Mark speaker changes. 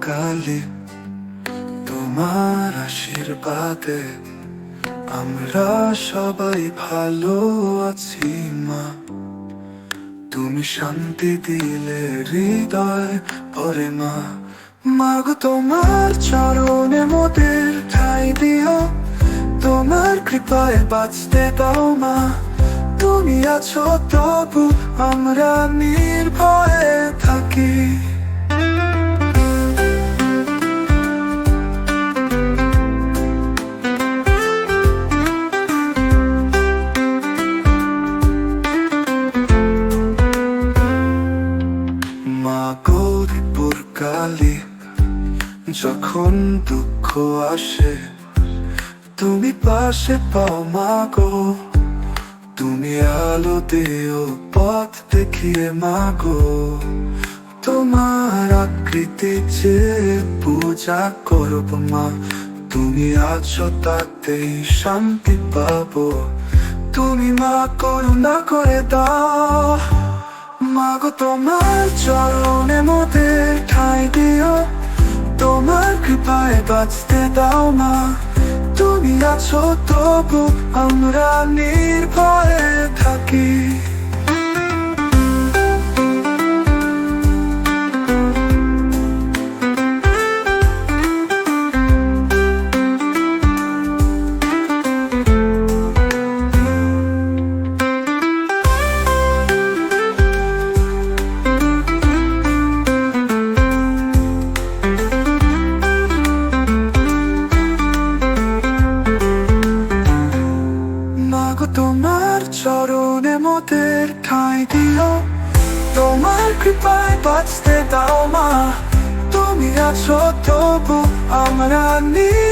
Speaker 1: কালে তোমার আশীর্বাদে আমরা সবাই ভালো আছি, মা। তুমি শান্তি দিলে হৃদয় পরে মা। মাগো, তোমার চরণে মোদের ঠাই দিও। তোমার কৃপায় বাঁচতে দাও, মা। তুমি আছো, তবু আমরা নির্ভয়ে থাকি। কালী যখন দুঃখ আসে, তুমি পাশে পাও মা গো তুমি আলো দেও, পথ দেখিয়ে মা গো তোমার আকৃতি যে পূজা করব মা, তুমি আছো তাতেই শান্তি পাবো। তুমি মা, করুণা করে দাও। মাগো তোমার চরণে মধ্যে ঠাই দিও। তোমার কৃপায় বাঁচতে দাও মা। তুমি আছো তবু আমরা নির্ভয়ে থাকি। তোমার চরণে মোদের ঠাই দিও। তোমার কৃপায় বাঁচতে দাও মা। তুমি আছো তবু আমরা থাকি